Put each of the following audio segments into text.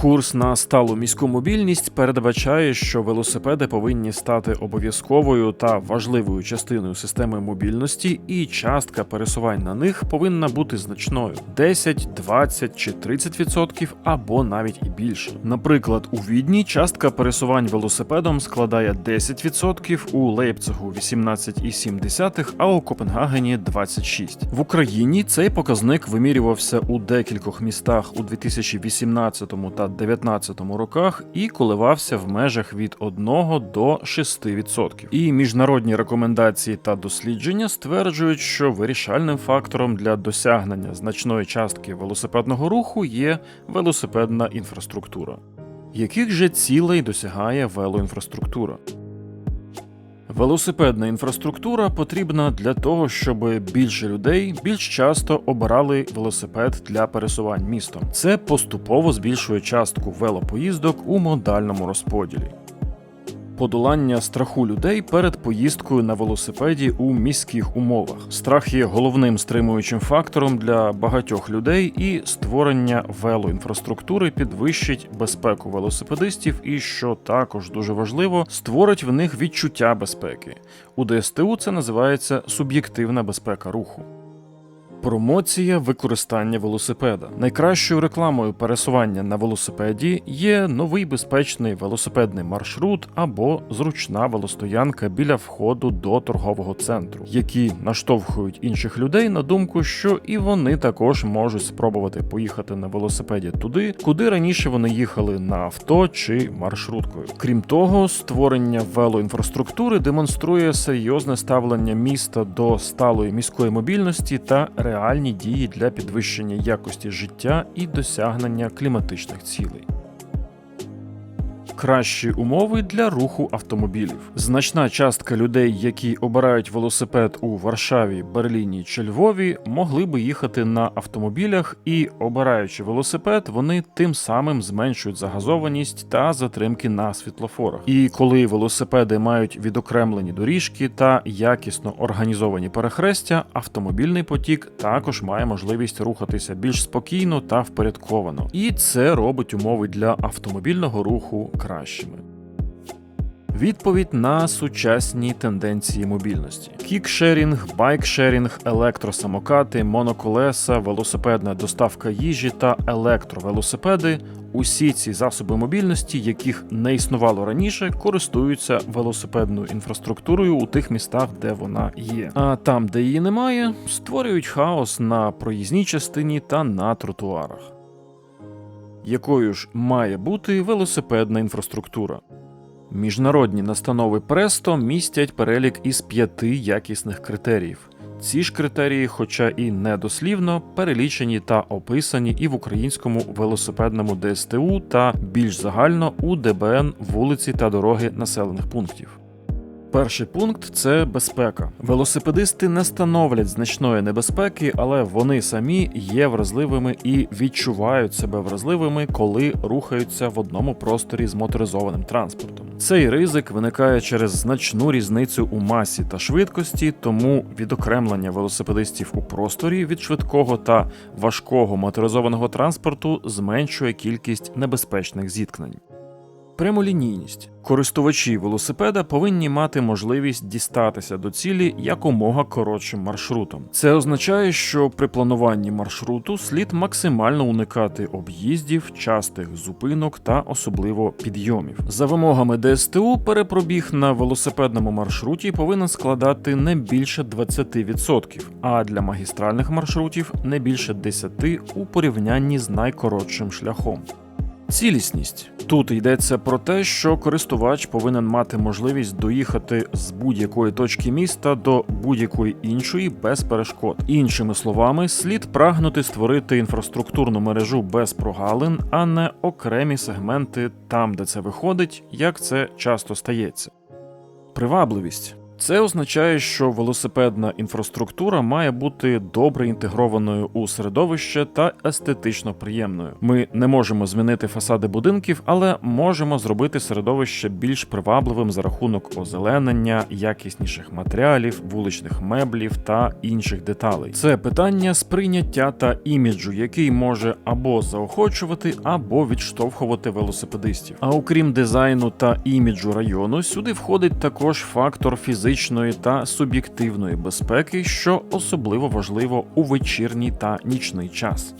Курс на сталу міську мобільність передбачає, що велосипеди повинні стати обов'язковою та важливою частиною системи мобільності, і частка пересувань на них повинна бути значною 10, 20 чи 30% або навіть і більше. Наприклад, у Відні частка пересувань велосипедом складає 10%, у Лейпцигу 18,7%, а у Копенгагені 26%. В Україні цей показник вимірювався у декількох містах у 2018 та 2019 роках і коливався в межах від 1 до 6%. І міжнародні рекомендації та дослідження стверджують, що вирішальним фактором для досягнення значної частки велосипедного руху є велосипедна інфраструктура. Яких же цілей досягає велоінфраструктура? Велосипедна інфраструктура потрібна для того, щоб більше людей більш часто обирали велосипед для пересувань містом. Це поступово збільшує частку велопоїздок у модальному розподілі. Подолання страху людей перед поїздкою на велосипеді у міських умовах. Страх є головним стримуючим фактором для багатьох людей, і створення велоінфраструктури підвищить безпеку велосипедистів, і що також дуже важливо, створить в них відчуття безпеки. У ДСТУ це називається суб'єктивна безпека руху. Промоція використання велосипеда. Найкращою рекламою пересування на велосипеді є новий безпечний велосипедний маршрут або зручна велостоянка біля входу до торгового центру, які наштовхують інших людей на думку, що і вони також можуть спробувати поїхати на велосипеді туди, куди раніше вони їхали на авто чи маршруткою. Крім того, створення велоінфраструктури демонструє серйозне ставлення міста до сталої міської мобільності та реальні дії для підвищення якості життя і досягнення кліматичних цілей. Кращі умови для руху автомобілів. Значна частка людей, які обирають велосипед у Варшаві, Берліні чи Львові, могли би їхати на автомобілях, і обираючи велосипед, вони тим самим зменшують загазованість та затримки на світлофорах. І коли велосипеди мають відокремлені доріжки та якісно організовані перехрестя, автомобільний потік також має можливість рухатися більш спокійно та впорядковано. І це робить умови для автомобільного руху кращими. Відповідь на сучасні тенденції мобільності: кікшерінг, байкшерінг, електросамокати, моноколеса, велосипедна доставка їжі та електровелосипеди. Усі ці засоби мобільності, яких не існувало раніше, користуються велосипедною інфраструктурою у тих містах, де вона є. А там, де її немає, створюють хаос на проїзній частині та на тротуарах. Якою ж має бути велосипедна інфраструктура? Міжнародні настанови Престо містять перелік із п'яти якісних критеріїв. Ці ж критерії, хоча і недослівно, перелічені та описані і в українському велосипедному ДСТУ та більш загально у ДБН вулиці та дороги населених пунктів. Перший пункт це безпека. Велосипедисти не становлять значної небезпеки, але вони самі є вразливими і відчувають себе вразливими, коли рухаються в одному просторі з моторизованим транспортом. Цей ризик виникає через значну різницю у масі та швидкості, тому відокремлення велосипедистів у просторі від швидкого та важкого моторизованого транспорту зменшує кількість небезпечних зіткнень. Прямолінійність. Користувачі велосипеда повинні мати можливість дістатися до цілі якомога коротшим маршрутом. Це означає, що при плануванні маршруту слід максимально уникати об'їздів, частих зупинок та особливо підйомів. За вимогами ДСТУ, перепробіг на велосипедному маршруті повинен складати не більше 20%, а для магістральних маршрутів не більше 10% у порівнянні з найкоротшим шляхом. Цілісність тут йдеться про те, що користувач повинен мати можливість доїхати з будь-якої точки міста до будь-якої іншої без перешкод. Іншими словами, слід прагнути створити інфраструктурну мережу без прогалин, а не окремі сегменти там, де це виходить, як це часто стається. Привабливість. Це означає, що велосипедна інфраструктура має бути добре інтегрованою у середовище та естетично приємною. Ми не можемо змінити фасади будинків, але можемо зробити середовище більш привабливим за рахунок озеленення, якісніших матеріалів, вуличних меблів та інших деталей. Це питання сприйняття та іміджу, який може або заохочувати, або відштовхувати велосипедистів. А окрім дизайну та іміджу району, сюди входить також фактор фізичної та суб'єктивної безпеки, що особливо важливо у вечірній та нічний час.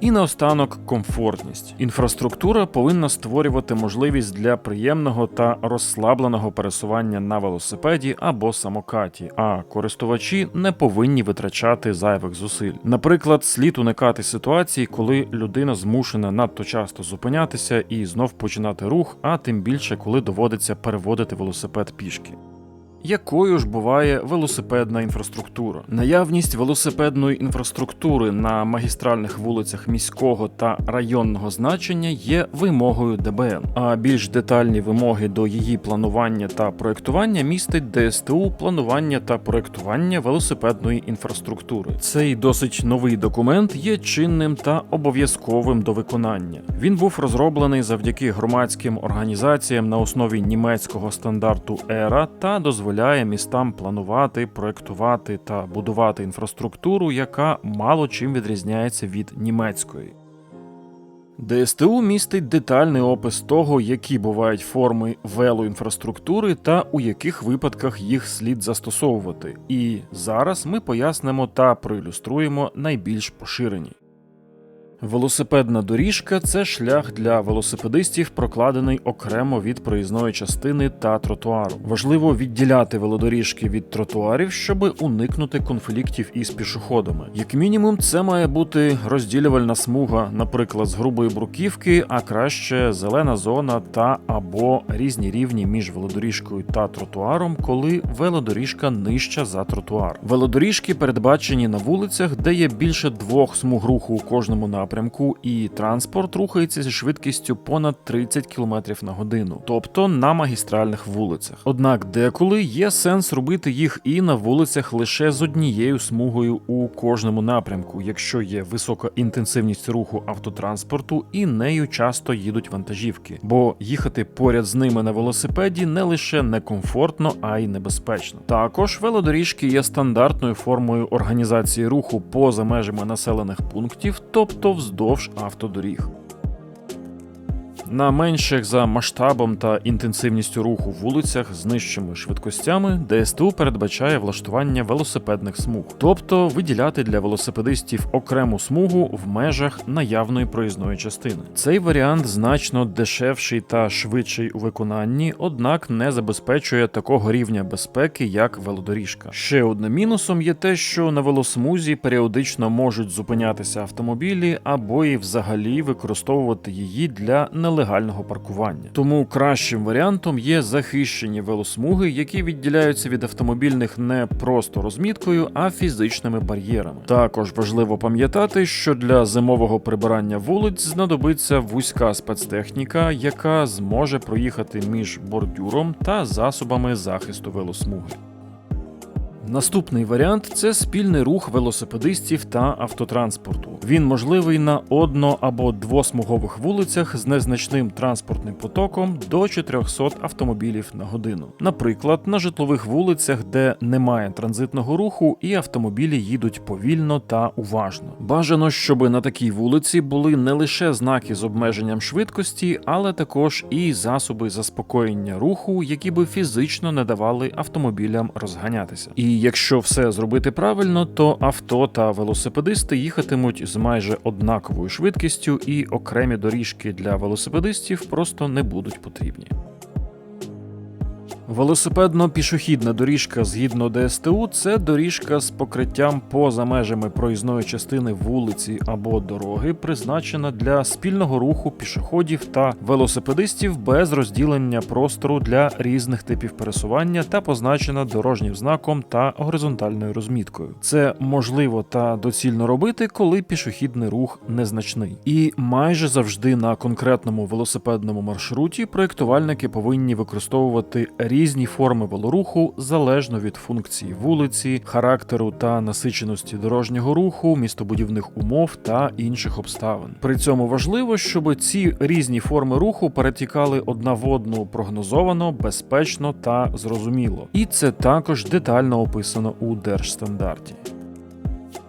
І наостанок комфортність. Інфраструктура повинна створювати можливість для приємного та розслабленого пересування на велосипеді або самокаті, а користувачі не повинні витрачати зайвих зусиль. Наприклад, слід уникати ситуацій, коли людина змушена надто часто зупинятися і знов починати рух, а тим більше коли доводиться переводити велосипед пішки. Якою ж буває велосипедна інфраструктура? Наявність велосипедної інфраструктури на магістральних вулицях міського та районного значення є вимогою ДБН, а більш детальні вимоги до її планування та проектування містить ДСТУ планування та проектування велосипедної інфраструктури. Цей досить новий документ є чинним та обов'язковим до виконання. Він був розроблений завдяки громадським організаціям на основі німецького стандарту ЕРА та дозволяє містам планувати, проектувати та будувати інфраструктуру, яка мало чим відрізняється від німецької. ДСТУ містить детальний опис того, які бувають форми велоінфраструктури та у яких випадках їх слід застосовувати. І зараз ми пояснимо та проілюструємо найбільш поширені. Велосипедна доріжка це шлях для велосипедистів, прокладений окремо від проїзної частини та тротуару. Важливо відділяти велодоріжки від тротуарів, щоб уникнути конфліктів із пішоходами. Як мінімум, це має бути розділювальна смуга, наприклад, з грубої бруківки, а краще зелена зона та або різні рівні між велодоріжкою та тротуаром, коли велодоріжка нижча за тротуар. Велодоріжки передбачені на вулицях, де є більше двох смуг руху у кожному напрямку напрямку, і транспорт рухається зі швидкістю понад 30 км на годину, тобто на магістральних вулицях. Однак деколи є сенс робити їх і на вулицях лише з однією смугою у кожному напрямку, якщо є висока інтенсивність руху автотранспорту і нею часто їдуть вантажівки, бо їхати поряд з ними на велосипеді не лише некомфортно, а й небезпечно. Також велодоріжки є стандартною формою організації руху поза межами населених пунктів, тобто вздовж автодоріг. На менших за масштабом та інтенсивністю руху вулицях з нижчими швидкостями ДСТУ передбачає влаштування велосипедних смуг, тобто виділяти для велосипедистів окрему смугу в межах наявної проїзної частини. Цей варіант значно дешевший та швидший у виконанні, однак не забезпечує такого рівня безпеки, як велодоріжка. Ще одним мінусом є те, що на велосмузі періодично можуть зупинятися автомобілі або і взагалі використовувати її для нелегального нелегального паркування. Тому кращим варіантом є захищені велосмуги, які відділяються від автомобільних не просто розміткою, а фізичними бар'єрами. Також важливо пам'ятати, що для зимового прибирання вулиць знадобиться вузька спецтехніка, яка зможе проїхати між бордюром та засобами захисту велосмуги. Наступний варіант це спільний рух велосипедистів та автотранспорту. Він можливий на одно- або двосмугових вулицях з незначним транспортним потоком до 400 автомобілів на годину. Наприклад, на житлових вулицях, де немає транзитного руху, і автомобілі їдуть повільно та уважно. Бажано, щоб на такій вулиці були не лише знаки з обмеженням швидкості, але також і засоби заспокоєння руху, які би фізично не давали автомобілям розганятися. І якщо все зробити правильно, то авто та велосипедисти їхатимуть з майже однаковою швидкістю, і окремі доріжки для велосипедистів просто не будуть потрібні. Велосипедно-пішохідна доріжка згідно ДСТУ це доріжка з покриттям поза межами проїзної частини вулиці або дороги, призначена для спільного руху пішоходів та велосипедистів без розділення простору для різних типів пересування та позначена дорожнім знаком та горизонтальною розміткою. Це можливо та доцільно робити, коли пішохідний рух незначний. І майже завжди на конкретному велосипедному маршруті проєктувальники повинні використовувати різні різні форми велоруху залежно від функції вулиці, характеру та насиченості дорожнього руху, містобудівних умов та інших обставин. При цьому важливо, щоб ці різні форми руху перетікали одна в одну прогнозовано, безпечно та зрозуміло. І це також детально описано у держстандарті.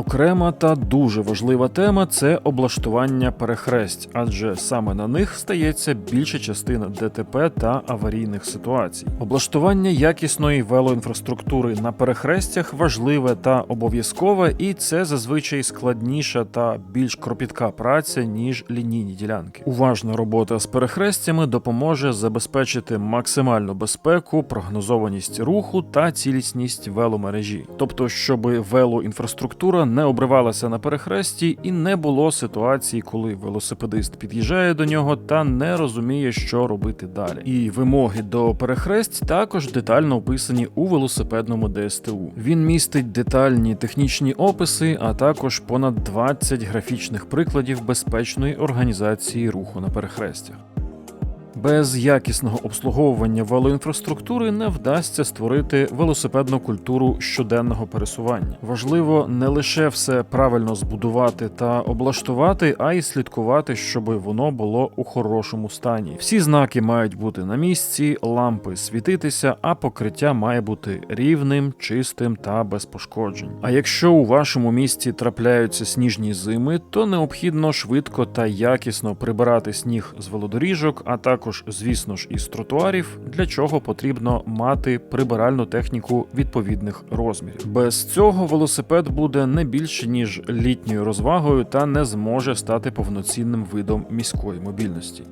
Окрема та дуже важлива тема це облаштування перехресть, адже саме на них стається більша частина ДТП та аварійних ситуацій. Облаштування якісної велоінфраструктури на перехрестях важливе та обов'язкове, і це зазвичай складніша та більш кропітка праця ніж лінійні ділянки. Уважна робота з перехрестями допоможе забезпечити максимальну безпеку, прогнозованість руху та цілісність веломережі, тобто, щоб велоінфраструктура не обривалася на перехресті і не було ситуації, коли велосипедист під'їжджає до нього та не розуміє, що робити далі. І вимоги до перехресть також детально описані у велосипедному ДСТУ. Він містить детальні технічні описи, а також понад 20 графічних прикладів безпечної організації руху на перехрестях. Без якісного обслуговування велоінфраструктури не вдасться створити велосипедну культуру щоденного пересування. Важливо не лише все правильно збудувати та облаштувати, а й слідкувати, щоб воно було у хорошому стані. Всі знаки мають бути на місці, лампи світитися, а покриття має бути рівним, чистим та без пошкоджень. А якщо у вашому місті трапляються сніжні зими, то необхідно швидко та якісно прибирати сніг з велодоріжок, а також, звісно ж, із тротуарів, для чого потрібно мати прибиральну техніку відповідних розмірів. Без цього велосипед буде не більше ніж літньою розвагою та не зможе стати повноцінним видом міської мобільності.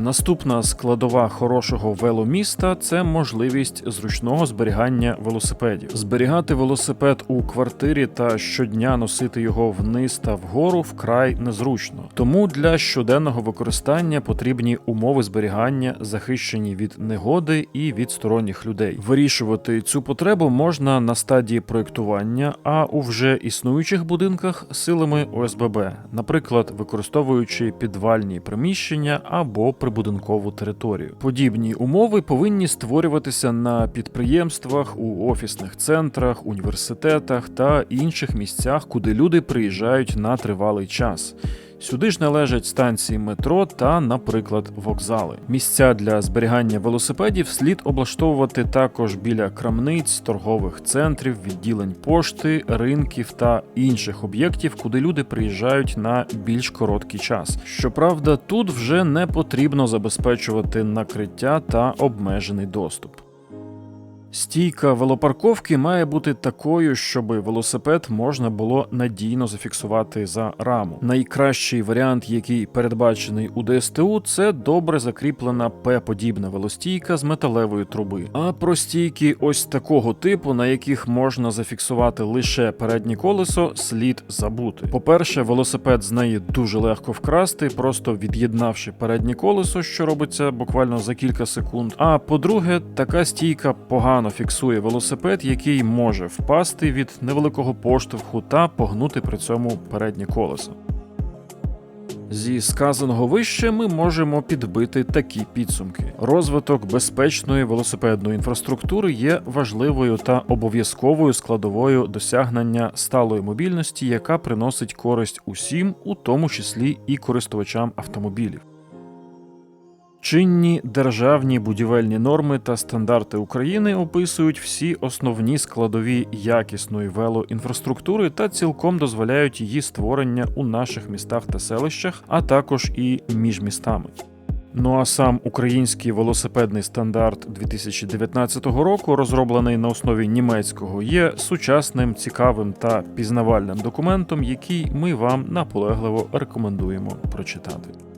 Наступна складова хорошого веломіста це можливість зручного зберігання велосипедів. Зберігати велосипед у квартирі та щодня носити його вниз та вгору вкрай незручно. Тому для щоденного використання потрібні умови зберігання, захищені від негоди і від сторонніх людей. Вирішувати цю потребу можна на стадії проєктування, а у вже існуючих будинках силами ОСББ, наприклад, використовуючи підвальні приміщення або прибудинкову територію. Подібні умови повинні створюватися на підприємствах, у офісних центрах, університетах та інших місцях, куди люди приїжджають на тривалий час. Сюди ж належать станції метро та, наприклад, вокзали. Місця для зберігання велосипедів слід облаштовувати також біля крамниць, торгових центрів, відділень пошти, ринків та інших об'єктів, куди люди приїжджають на більш короткий час. Щоправда, тут вже не потрібно забезпечувати накриття та обмежений доступ. Стійка велопарковки має бути такою, щоб велосипед можна було надійно зафіксувати за раму. Найкращий варіант, який передбачений у ДСТУ, це добре закріплена П-подібна велостійка з металевої труби. А про стійки ось такого типу, на яких можна зафіксувати лише переднє колесо, слід забути. По-перше, велосипед з неї дуже легко вкрасти, просто від'єднавши переднє колесо, що робиться буквально за кілька секунд. А по-друге, така стійка погано фіксує велосипед, який може впасти від невеликого поштовху та погнути при цьому переднє колесо. Зі сказаного вище ми можемо підбити такі підсумки. Розвиток безпечної велосипедної інфраструктури є важливою та обов'язковою складовою досягнення сталої мобільності, яка приносить користь усім, у тому числі і користувачам автомобілів. Чинні державні будівельні норми та стандарти України описують всі основні складові якісної велоінфраструктури та цілком дозволяють її створення у наших містах та селищах, а також і між містами. Ну а сам український велосипедний стандарт 2019 року, розроблений на основі німецького, є сучасним, цікавим та пізнавальним документом, який ми вам наполегливо рекомендуємо прочитати.